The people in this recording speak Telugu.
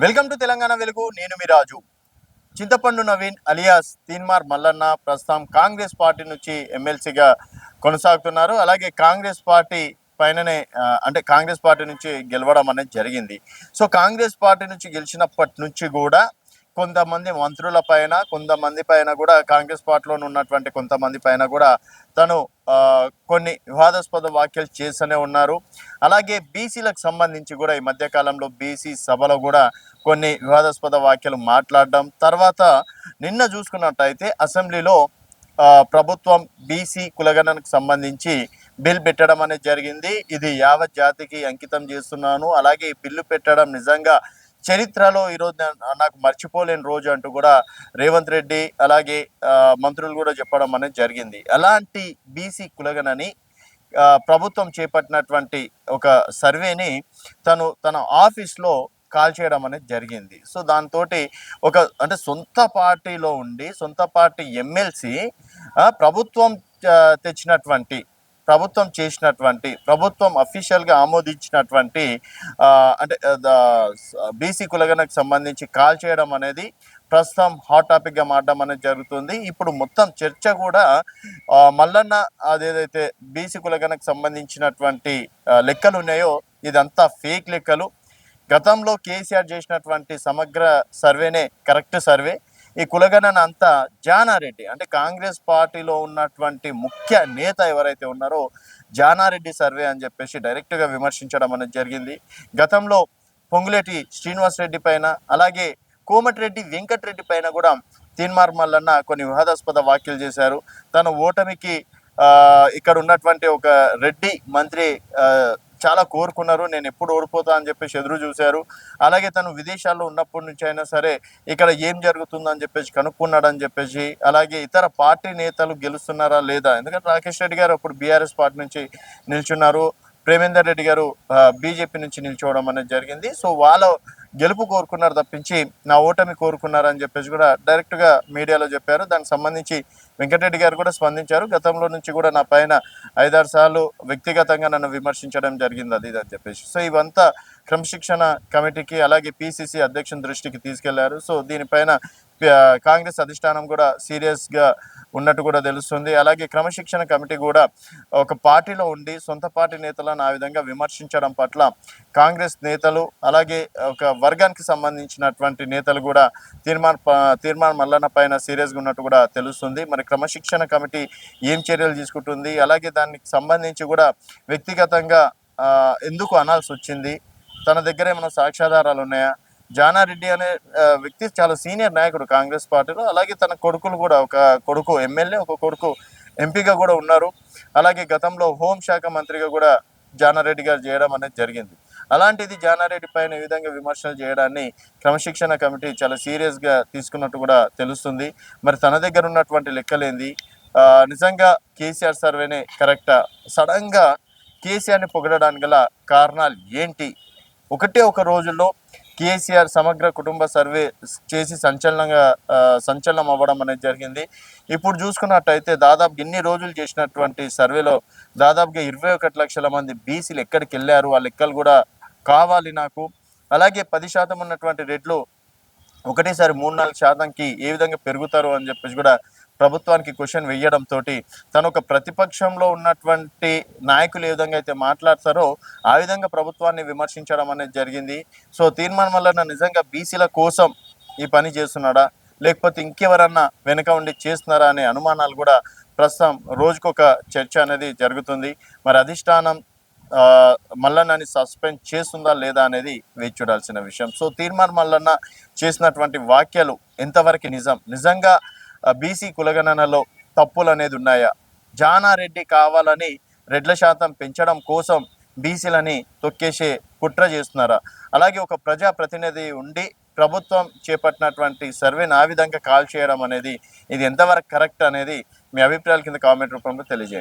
వెల్కమ్ టు తెలంగాణ వెలుగు నేను మీ రాజు. చింతపండు నవీన్ అలియాస్ తీన్మార్ మల్లన్న ప్రస్తుతం కాంగ్రెస్ పార్టీ నుంచి ఎమ్మెల్సీగా కొనసాగుతున్నారు. అలాగే కాంగ్రెస్ పార్టీ పైననే అంటే కాంగ్రెస్ పార్టీ నుంచి గెలవడం అనేది జరిగింది. సో కాంగ్రెస్ పార్టీ నుంచి గెలిచినప్పటి నుంచి కూడా కొంతమంది మంత్రుల పైన కొంతమంది పైన కూడా కాంగ్రెస్ పార్టీలో ఉన్నటువంటి కొంతమంది పైన కూడా తను కొన్ని వివాదాస్పద వ్యాఖ్యలు చేస్తూనే ఉన్నారు. అలాగే బీసీలకు సంబంధించి కూడా ఈ మధ్యకాలంలో బీసీ సభలో కూడా కొన్ని వివాదాస్పద వ్యాఖ్యలు మాట్లాడడం తర్వాత నిన్న చూసుకున్నట్టయితే అసెంబ్లీలో ప్రభుత్వం బీసీ కులగణనకు సంబంధించి బిల్ పెట్టడం అనేది జరిగింది. ఇది యావత్ జాతికి అంకితం చేస్తున్నాను. అలాగే ఈ బిల్లు పెట్టడం నిజంగా చరిత్రలో ఈరోజు నాకు మర్చిపోలేని రోజు అంటూ కూడా రేవంత్ రెడ్డి అలాగే మంత్రులు కూడా చెప్పడం అనేది జరిగింది. అలాంటి బీసీ కులగనని ప్రభుత్వం చేపట్టినటువంటి ఒక సర్వేని తను తన ఆఫీస్లో కాల్ చేయడం అనేది జరిగింది. సో దాంతో ఒక అంటే సొంత పార్టీలో ఉండి సొంత పార్టీ ఎమ్మెల్సీ ప్రభుత్వం తెచ్చినటువంటి ప్రభుత్వం చేసినటువంటి ప్రభుత్వం అఫీషియల్గా ఆమోదించినటువంటి అంటే బీసీ కులగనకు సంబంధించి కాల్ చేయడం అనేది ప్రస్తుతం హాట్ టాపిక్గా మారడం అనేది జరుగుతుంది. ఇప్పుడు మొత్తం చర్చ కూడా మల్లన్న అదేదైతే బీసీ కులగనకు సంబంధించినటువంటి లెక్కలు ఉన్నాయో ఇదంతా ఫేక్ లెక్కలు. గతంలో కేసీఆర్ చేసినటువంటి సమగ్ర సర్వేనే కరెక్ట్ సర్వే. ఈ కులగణన అంతా జానారెడ్డి అంటే కాంగ్రెస్ పార్టీలో ఉన్నటువంటి ముఖ్య నేత ఎవరైతే ఉన్నారో జానారెడ్డి సర్వే అని చెప్పేసి డైరెక్ట్గా విమర్శించడం అనేది జరిగింది. గతంలో పొంగులేటి శ్రీనివాస్ రెడ్డి పైన అలాగే కోమటిరెడ్డి వెంకటరెడ్డి పైన కూడా తీన్మార్ మల్లన్న కొన్ని వివాదాస్పద వ్యాఖ్యలు చేశారు. తన ఓటమికి ఇక్కడ ఉన్నటువంటి ఒక రెడ్డి మంత్రి చాలా కోరుకున్నారు. నేను ఎప్పుడు ఓడిపోతా అని చెప్పేసి ఎదురు చూశారు. అలాగే తను విదేశాల్లో ఉన్నప్పటి నుంచి అయినా సరే ఇక్కడ ఏం జరుగుతుందని చెప్పేసి కనుక్కున్నాడని చెప్పేసి అలాగే ఇతర పార్టీ నేతలు గెలుస్తున్నారా లేదా? ఎందుకంటే రాకేష్ రెడ్డి గారు అప్పుడు బీఆర్ఎస్ పార్టీ నుంచి నిల్చున్నారు. ప్రేమేందర్ రెడ్డి గారు బీజేపీ నుంచి నిల్చోవడం అనేది జరిగింది. సో వాళ్ళ గెలుపు కోరుకున్నారు తప్పించి నా ఓటమి కోరుకున్నారు అని చెప్పేసి కూడా డైరెక్ట్గా మీడియాలో చెప్పారు. దానికి సంబంధించి వెంకటరెడ్డి గారు కూడా స్పందించారు. గతంలో నుంచి కూడా నా పైన ఐదారు సార్లు వ్యక్తిగతంగా నన్ను విమర్శించడం జరిగింది అది అని చెప్పేసి. సో ఇవంతా క్రమశిక్షణ కమిటీకి అలాగే పిసిసి అధ్యక్షుని దృష్టికి తీసుకెళ్ళారు. సో దీనిపైన కాంగ్రెస్ అధిష్టానం కూడా సీరియస్గా ఉన్నట్టు కూడా తెలుస్తుంది. అలాగే క్రమశిక్షణ కమిటీ కూడా ఒక పార్టీలో ఉండి సొంత పార్టీ నేతలను ఆ విధంగా విమర్శించడం పట్ల కాంగ్రెస్ నేతలు అలాగే ఒక వర్గానికి సంబంధించినటువంటి నేతలు కూడా తీర్మాన్ ప- తీర్మాన్ మల్లన్న పైన సీరియస్గా ఉన్నట్టు కూడా తెలుస్తుంది. మరి క్రమశిక్షణ కమిటీ ఏం చర్యలు తీసుకుంటుంది? అలాగే దానికి సంబంధించి కూడా వ్యక్తిగతంగా ఎందుకు అనాల్సి వచ్చింది? తన దగ్గర ఏమైనా సాక్ష్యాధారాలు ఉన్నాయా? జానారెడ్డి అనే వ్యక్తి చాలా సీనియర్ నాయకుడు కాంగ్రెస్ పార్టీలో. అలాగే తన కొడుకులు కూడా ఒక కొడుకు ఎమ్మెల్యే ఒక కొడుకు ఎంపీగా కూడా ఉన్నారు. అలాగే గతంలో హోంశాఖ మంత్రిగా కూడా జానారెడ్డి గారు చేయడం అనేది జరిగింది. అలాంటిది జానారెడ్డి పైన ఈ విధంగా విమర్శలు చేయడాన్ని క్రమశిక్షణ కమిటీ చాలా సీరియస్గా తీసుకున్నట్టు కూడా తెలుస్తుంది. మరి తన దగ్గర ఉన్నటువంటి లెక్కలేంది నిజంగా కేసీఆర్ సర్వేనే కరెక్టా? సడన్గా కేసీఆర్ని పొగడడానికి గల కారణాలు ఏంటి? ఒకటే ఒక రోజుల్లో కేసీఆర్ సమగ్ర కుటుంబ సర్వే చేసి సంచలనంగా సంచలనం అవ్వడం అనేది జరిగింది. ఇప్పుడు చూసుకున్నట్టయితే దాదాపు ఇన్ని రోజులు చేసినటువంటి సర్వేలో దాదాపుగా ఇరవై ఒకటి లక్షల మంది బీసీలు ఎక్కడికి వెళ్ళారు ఆ లెక్కలు కూడా కావాలి నాకు. అలాగే పది శాతం ఉన్నటువంటి రెడ్లు ఒకటేసారి మూడు నాలుగు శాతంకి ఏ విధంగా పెరుగుతారు అని చెప్పేసి కూడా ప్రభుత్వానికి క్వశ్చన్ వేయడంతో తను ఒక ప్రతిపక్షంలో ఉన్నటువంటి నాయకులు ఏ విధంగా అయితే మాట్లాడతారో ఆ విధంగా ప్రభుత్వాన్ని విమర్శించడం అనేది జరిగింది. సో తీర్మానం వల్ల నిజంగా బీసీల కోసం ఈ పని చేస్తున్నాడా? లేకపోతే ఇంకెవరన్నా వెనుక ఉండి చేస్తున్నారా అనే అనుమానాలు కూడా ప్రస్తుతం రోజుకొక చర్చ అనేది జరుగుతుంది. మరి అధిష్టానం మల్లన్నని సస్పెండ్ చేస్తుందా లేదా అనేది వేచి చూడాల్సిన విషయం. సో తీర్మాన్ మల్లన్న చేసినటువంటి వాక్యాలు ఎంతవరకు నిజం? నిజంగా బీసీ కులగణనలో తప్పులు అనేది ఉన్నాయా? జానారెడ్డి కావాలని రెడ్ల శాతం పెంచడం కోసం బీసీలని తొక్కేసే కుట్ర చేస్తున్నారా? అలాగే ఒక ప్రజా ప్రతినిధి ఉండి ప్రభుత్వం చేపట్టినటువంటి సర్వేని ఆ విధంగా కాల్ చేయడం అనేది ఇది ఎంతవరకు కరెక్ట్ అనేది మీ అభిప్రాయాల కింద కామెంట్ రూపంలో తెలియజేయండి.